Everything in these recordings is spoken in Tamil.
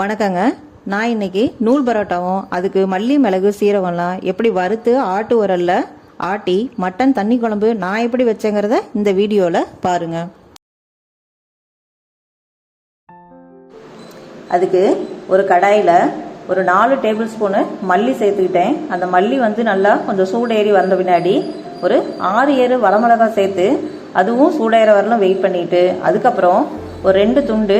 வணக்கங்க. நான் இன்னைக்கு நூல் பரோட்டாவும் அதுக்கு மல்லி மிளகு சீரகம்லாம் எப்படி வறுத்து ஆட்டு உரல்ல ஆட்டி மட்டன் தண்ணி குழம்பு நான் எப்படி வச்சேங்கிறத இந்த வீடியோவில் பாருங்க. அதுக்கு ஒரு கடாயில் ஒரு நாலு டேபிள் ஸ்பூனு மல்லி சேர்த்துக்கிட்டேன். அந்த மல்லி வந்து நல்லா கொஞ்சம் சூடேறி வந்த பின்னாடி ஒரு ஆறு ஏழு வளமிளகா சேர்த்து அதுவும் சூடேற வரலும் வெயிட் பண்ணிட்டு அதுக்கப்புறம் ஒரு ரெண்டு துண்டு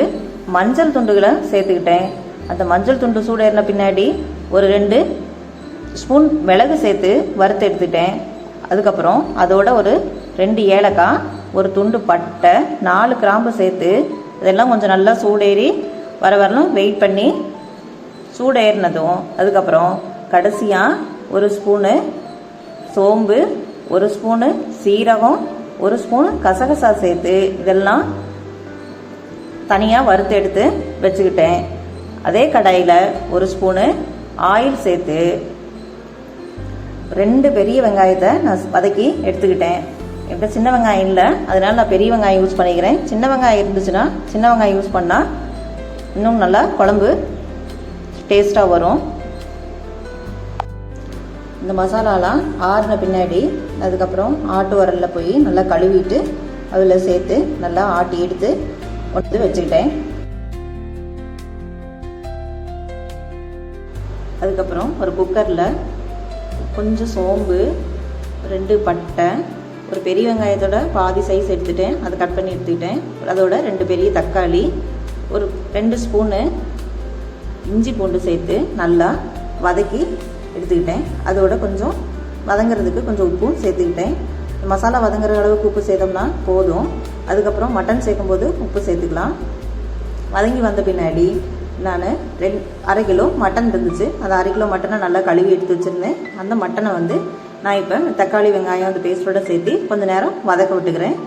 மஞ்சள் துண்டுகளை சேர்த்துக்கிட்டேன். அந்த மஞ்சள் துண்டு சூடேறின பின்னாடி ஒரு ரெண்டு ஸ்பூன் மிளகு சேர்த்து வறுத்து எடுத்துட்டேன் அதுக்கப்புறம் அதோட ஒரு ரெண்டு ஏலக்காய் ஒரு துண்டு பட்டை நாலு கிராம்பு சேர்த்து இதெல்லாம் கொஞ்சம் நல்லா சூடேறி வர வரலும் வெயிட் பண்ணி சூடேறினதும் அதுக்கப்புறம் கடைசியாக ஒரு ஸ்பூனு சோம்பு ஒரு ஸ்பூனு சீரகம் ஒரு ஸ்பூன் கசகசா சேர்த்து இதெல்லாம் தனியாக வறுத்து எடுத்து வச்சுக்கிட்டேன். அதே கடாயில் ஒரு ஸ்பூனு ஆயில் சேர்த்து ரெண்டு பெரிய வெங்காயத்தை நான் வதக்கி எடுத்துக்கிட்டேன். என்கிட்ட சின்ன வெங்காயம் இல்லை அதனால நான் பெரிய வெங்காயம் யூஸ் பண்ணிக்கிறேன். சின்ன வெங்காயம் இருந்துச்சுன்னா சின்ன வெங்காயம் யூஸ் பண்ணால் இன்னும் நல்லா குழம்பு டேஸ்ட்டாக வரும். இந்த மசாலாலாம் ஆறின பின்னாடி அதுக்கப்புறம் ஆட்டு உரலில் போய் நல்லா கழுவிட்டு அதில் சேர்த்து நல்லா ஆட்டி எடுத்து ஒட்டு வச்சுக்கிட்டேன். அதுக்கப்புறம் ஒரு குக்கரில் கொஞ்சம் சோம்பு ரெண்டு பட்டை ஒரு பெரிய வெங்காயத்தோட பாதி சைஸ் எடுத்துட்டேன். அதை கட் பண்ணி எடுத்துக்கிட்டேன். அதோட ரெண்டு பெரிய தக்காளி ஒரு ரெண்டு ஸ்பூனு இஞ்சி பூண்டு சேர்த்து நல்லா வதக்கி எடுத்துக்கிட்டேன். அதோட கொஞ்சம் வதங்குறதுக்கு கொஞ்சம் உப்பும் சேர்த்துக்கிட்டேன். மசாலா வதங்குற அளவுக்கு உப்பு சேர்த்தோம்னா போதும். அதுக்கப்புறம் மட்டன் சேர்க்கும்போது உப்பு சேர்த்துக்கலாம். வதங்கி வந்த பின்னாடி நான் ரெண்டு அரை கிலோ மட்டன் இருந்துச்சு. அந்த அரை கிலோ மட்டனை நல்லா கழுவி எடுத்து வச்சுருந்தேன். அந்த மட்டனை வந்து நான் இப்போ தக்காளி வெங்காயம் அந்த பேஸ்ட்டோட சேர்த்து கொஞ்சம் நேரம் வதக்க விட்டுக்கிறேன்.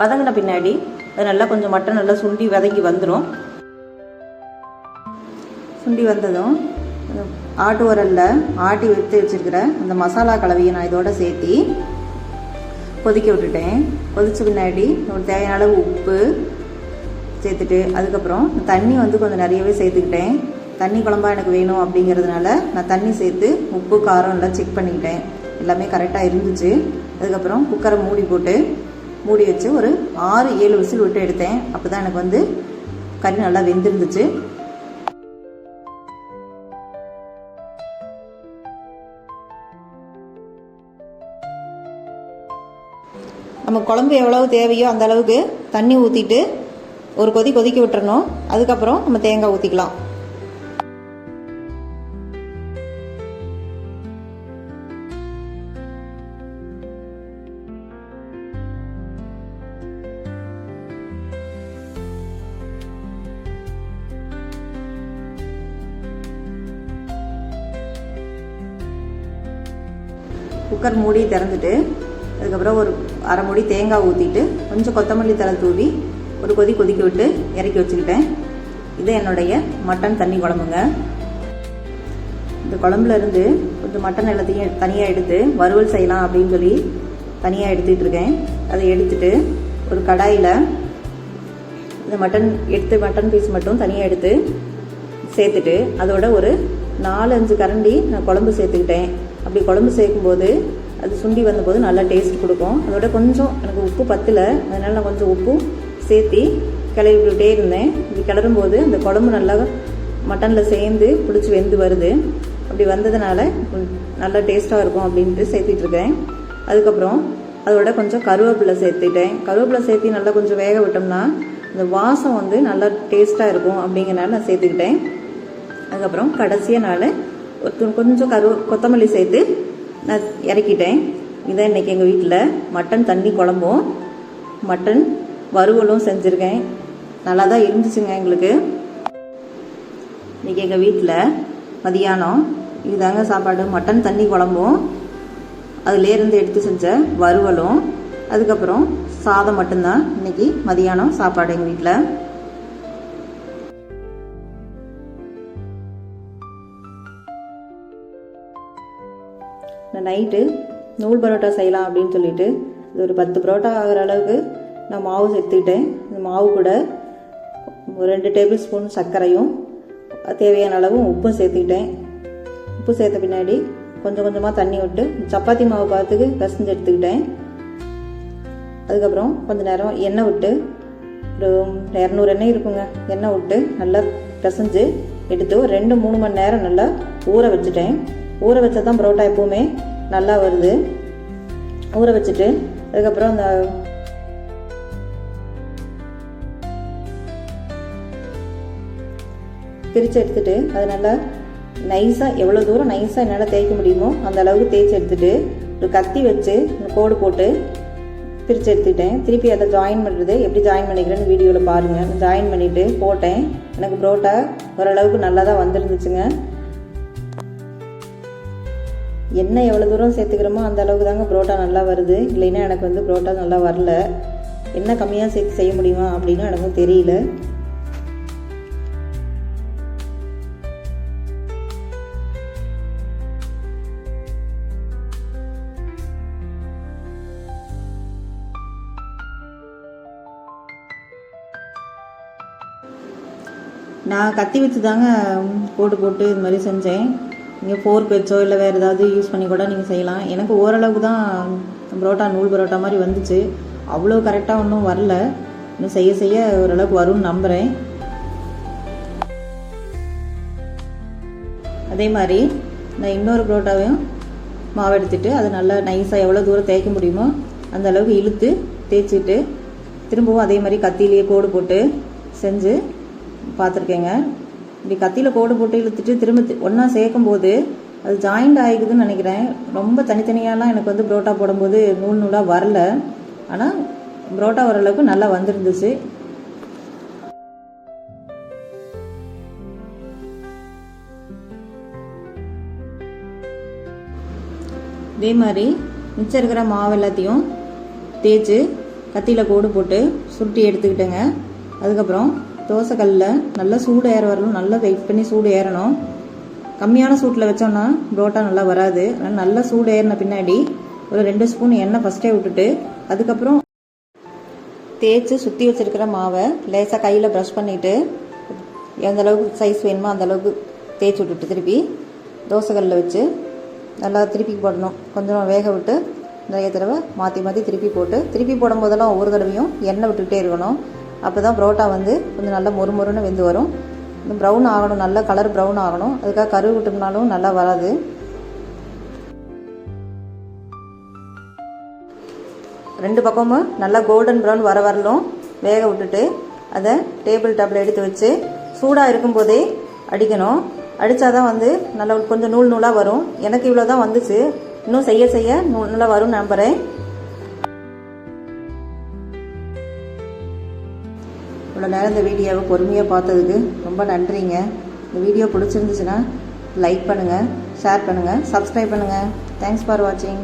வதங்கின பின்னாடி அது நல்லா கொஞ்சம் மட்டன் நல்லா சுண்டி வதங்கி வந்துடும் சுண்டி வந்ததும் ஆட்டு உரலில் ஆட்டி எடுத்து வச்சுருக்கிற அந்த மசாலா கலவையை நான் இதோட சேர்த்தி கொதிக்க விட்டுட்டேன். கொதிச்ச பின்னாடி ஒரு தேவையான அளவு உப்பு சேர்த்துட்டு அதுக்கப்புறம் தண்ணி வந்து கொஞ்சம் நிறையவே சேர்த்துக்கிட்டேன். தண்ணி குழம்பா எனக்கு வேணும் அப்படிங்கிறதுனால நான் தண்ணி சேர்த்து உப்பு காரம் எல்லாம் செக் பண்ணிக்கிட்டேன். எல்லாமே கரெக்டாக இருந்துச்சு. அதுக்கப்புறம் குக்கரை மூடி போட்டு மூடி வச்சு ஒரு ஆறு ஏழு விசில் விட்டு எடுத்தேன். அப்போ தான் எனக்கு வந்து கறி நல்லா வெந்திருந்துச்சு. நம்ம குழம்பு எவ்வளவு தேவையோ அந்த அளவுக்கு தண்ணி ஊற்றிட்டு ஒரு கொதி கொதிக்க விட்டுறணும். அதுக்கப்புறம் நம்ம தேங்காய் ஊற்றிக்கலாம் குக்கர் மூடி திறந்துட்டு அதுக்கப்புறம் ஒரு அரை மூடி தேங்காய் ஊற்றிட்டு கொஞ்சம் கொத்தமல்லி தழை தூவி ஒரு கொதி கொதிக்க விட்டு இறக்கி வச்சுக்கிட்டேன். இது என்னுடைய மட்டன் தண்ணி குழம்புங்க. இந்த குழம்புலேருந்து கொஞ்சம் மட்டன் எல்லாத்தையும் தனியாக எடுத்து வறுவல் செய்யலாம் அப்படின்னு சொல்லி தனியாக எடுத்துகிட்டு இருக்கேன். அதை எடுத்துட்டு ஒரு கடாயில் இந்த மட்டன் எடுத்து மட்டன் பீஸ் மட்டும் தனியாக எடுத்து சேர்த்துட்டு அதோட ஒரு நாலு அஞ்சு கரண்டி நான் குழம்பு சேர்த்துக்கிட்டேன். அப்படி குழம்பு சேர்க்கும்போது அது சுண்டி வந்தபோது நல்லா டேஸ்ட் கொடுக்கும். அதோட கொஞ்சம் எனக்கு உப்பு பத்தலை. அதனால் நான் கொஞ்சம் உப்பு சேர்த்தி கிளறி விட்டுட்டே இருந்தேன். இப்படி கிளறும் போது அந்த குழம்பு நல்லா மட்டனில் சேர்ந்து பிடிச்சி வெந்து வருது. அப்படி வந்ததுனால நல்லா டேஸ்ட்டாக இருக்கும் அப்படின்ட்டு சேர்த்துட்ருக்கேன் அதுக்கப்புறம் அதோட கொஞ்சம் கருவேப்பிலை சேர்த்துட்டேன். கருவேப்பிலை சேர்த்து நல்லா கொஞ்சம் வேக விட்டோம்னா இந்த வாசம் வந்து நல்லா டேஸ்ட்டாக இருக்கும் அப்படிங்கிறனால நான் சேர்த்துக்கிட்டேன். அதுக்கப்புறம் கடைசியாக நான் ஒருத்தன் கொஞ்சம் கரு கொத்தமல்லி சேர்த்து நான் இறக்கிட்டேன். இதான் இன்றைக்கி எங்கள் வீட்டில் மட்டன் தண்ணி குழம்பும் மட்டன் வறுவலும் செஞ்சுருக்கேன். நல்லா தான் இருந்துச்சுங்க எங்களுக்கு. இன்றைக்கி எங்கள் வீட்டில் மதியானம் இதுதாங்க சாப்பாடு. மட்டன் தண்ணி குழம்பும். அதுலேருந்து எடுத்து செஞ்ச வறுவலும். அதுக்கப்புறம் சாதம் மட்டும்தான் இன்றைக்கி மதியானம் சாப்பாடு எங்கள் வீட்டில் நான் நைட்டு நூல் பரோட்டா செய்யலாம் அப்படின்னு சொல்லிட்டு இது ஒரு பத்து பரோட்டா ஆகிற அளவுக்கு நான் மாவு சேர்த்துக்கிட்டேன் இந்த மாவு கூட ஒரு ரெண்டு டேபிள் ஸ்பூன் சர்க்கரையும் தேவையான அளவும் உப்பும் சேர்த்துக்கிட்டேன். உப்பு சேர்த்த பின்னாடி கொஞ்சம் கொஞ்சமாக தண்ணி விட்டு சப்பாத்தி மாவு பார்த்துக்கு பிசைஞ்சு எடுத்துக்கிட்டேன். அதுக்கப்புறம் கொஞ்சம் நேரம் எண்ணெய் விட்டு ஒரு இரநூறு எண்ணெய் இருக்குங்க. எண்ணெய் விட்டு நல்லா பிசைஞ்சு எடுத்து ரெண்டு மூணு மணி நேரம் நல்லா ஊற வச்சுட்டேன். ஊற வச்சா தான் பரோட்டா எப்போவுமே நல்லா வருது. ஊற வச்சுட்டு அதுக்கப்புறம் அந்த பிரித்து எடுத்துட்டு அது நல்லா நைஸாக எவ்வளோ தூரம் நைஸாக என்னால் தேய்க்க முடியுமோ அந்த அளவுக்கு தேய்ச்சி எடுத்துட்டு ஒரு கத்தி வச்சு கோடு போட்டு பிரித்து எடுத்துக்கிட்டேன் திருப்பி அதை ஜாயின் பண்ணுறது எப்படி ஜாயின் பண்ணிக்கிறேன்னு வீடியோவில் பாருங்கள் ஜாயின் பண்ணிவிட்டு போட்டேன். எனக்கு புரோட்டா ஓரளவுக்கு நல்லா தான் வந்துருந்துச்சுங்க. எண்ணெய் எவ்வளோ தூரம் சேர்த்துக்கிறோமோ அந்த அளவுக்கு தாங்க புரோட்டா நல்லா வருது. இல்லைன்னா எனக்கு வந்து புரோட்டா நல்லா வரல. என்ன கம்மியாக சேர்த்து செய்ய முடியுமா அப்படின்னு எனக்கும் தெரியல. நான் கத்தி வச்சு தாங்க போட்டு போட்டு இது மாதிரி செஞ்சேன். நீங்கள் ஃபோர்க் வச்சோ இல்லை வேறு ஏதாவது யூஸ் பண்ணி கூட நீங்கள் செய்யலாம். எனக்கு ஓரளவுக்கு தான் பரோட்டா நூல் பரோட்டா மாதிரி வந்துச்சு. அவ்வளோ கரெக்டாக ஒன்றும் வரல. இன்னும் செய்ய செய்ய ஓரளவுக்கு வரும்னு நம்புகிறேன் அதே மாதிரி நான் இன்னொரு பரோட்டாவையும் மாவு எடுத்துட்டு அதை நல்லா நைஸாக எவ்வளோ தூரம் தேய்க்க முடியுமோ அந்த அளவுக்கு இழுத்து தேய்ச்சிட்டு திரும்பவும் அதே மாதிரி கத்தியிலேயே கோடு போட்டு செஞ்சு பார்த்துருக்கேங்க. இப்படி கத்தியில் கோடு போட்டு இழுத்துட்டு திரும்ப ஒன்றா சேர்க்கும் போது அது ஜாயிண்ட் ஆகிக்குதுன்னு நினைக்கிறேன். ரொம்ப தனித்தனியாலாம் எனக்கு வந்து புரோட்டா போடும்போது நூல் நூலாக வரல. ஆனால் புரோட்டா ஓரளவுக்கு நல்லா வந்துருந்துச்சு. இதே மாதிரி மிச்சம் இருக்கிற மாவு எல்லாத்தையும் தேய்ச்சி கத்தியில் கோடு போட்டு சுருட்டி எடுத்துக்கிட்டேங்க. அதுக்கப்புறம் தோசைக்கல்லில் நல்லா சூடு ஏற வரணும். நல்லா வெயிட் பண்ணி சூடு ஏறணும். கம்மியான சூட்டில் வச்சோம்னா புரோட்டா நல்லா வராது. அதனால் நல்லா சூடு ஏறின பின்னாடி ஒரு ரெண்டு ஸ்பூன் எண்ணெய் ஃபஸ்ட்டே விட்டுட்டு அதுக்கப்புறம் தேய்ச்சி சுற்றி வச்சுருக்கிற மாவை லேசாக கையில் ப்ரஷ் பண்ணிவிட்டு எந்த அளவுக்கு சைஸ் வேணுமோ அந்த அளவுக்கு தேய்ச்சி விட்டுட்டு திருப்பி தோசைக்கல்லில் வச்சு நல்லா திருப்பி போடணும். கொஞ்சம் வேக விட்டு நிறைய தடவை மாற்றி மாற்றி திருப்பி போட்டு திருப்பி போடும்போதெல்லாம் ஒவ்வொரு தடவையும் எண்ணெய் விட்டுக்கிட்டே இருக்கணும். அப்போ தான் புரோட்டா வந்து கொஞ்சம் நல்லா மொறுமொறுன்னு வெந்து வரும். ப்ரௌன் ஆகணும் நல்லா கலர் ப்ரௌன் ஆகணும். அதுக்காக கருவு விட்டோம்னாலும் நல்லா வராது. ரெண்டு பக்கமும் நல்லா கோல்டன் ப்ரௌன் வர வரலும் வேக விட்டுட்டு அதை டேபிள் டாப்பில் எடுத்து வச்சு சூடாக இருக்கும்போதே அடிக்கணும். அடித்தா தான் வந்து நல்லா கொஞ்சம் நூல் நூலாக வரும். எனக்கு இவ்வளோ தான் வந்துச்சு. இன்னும் செய்ய செய்ய நூல் நல்லா வரும்னு நம்புகிறேன் இவ்வளோ நேரம் இந்த வீடியோவை பொறுமையாக பார்த்ததுக்கு ரொம்ப நன்றிங்க. இந்த வீடியோ பிடிச்சிருந்துச்சுன்னா லைக் பண்ணுங்கள் ஷேர் பண்ணுங்கள் சப்ஸ்கிரைப் பண்ணுங்கள் தேங்க்ஸ் ஃபார் வாட்சிங்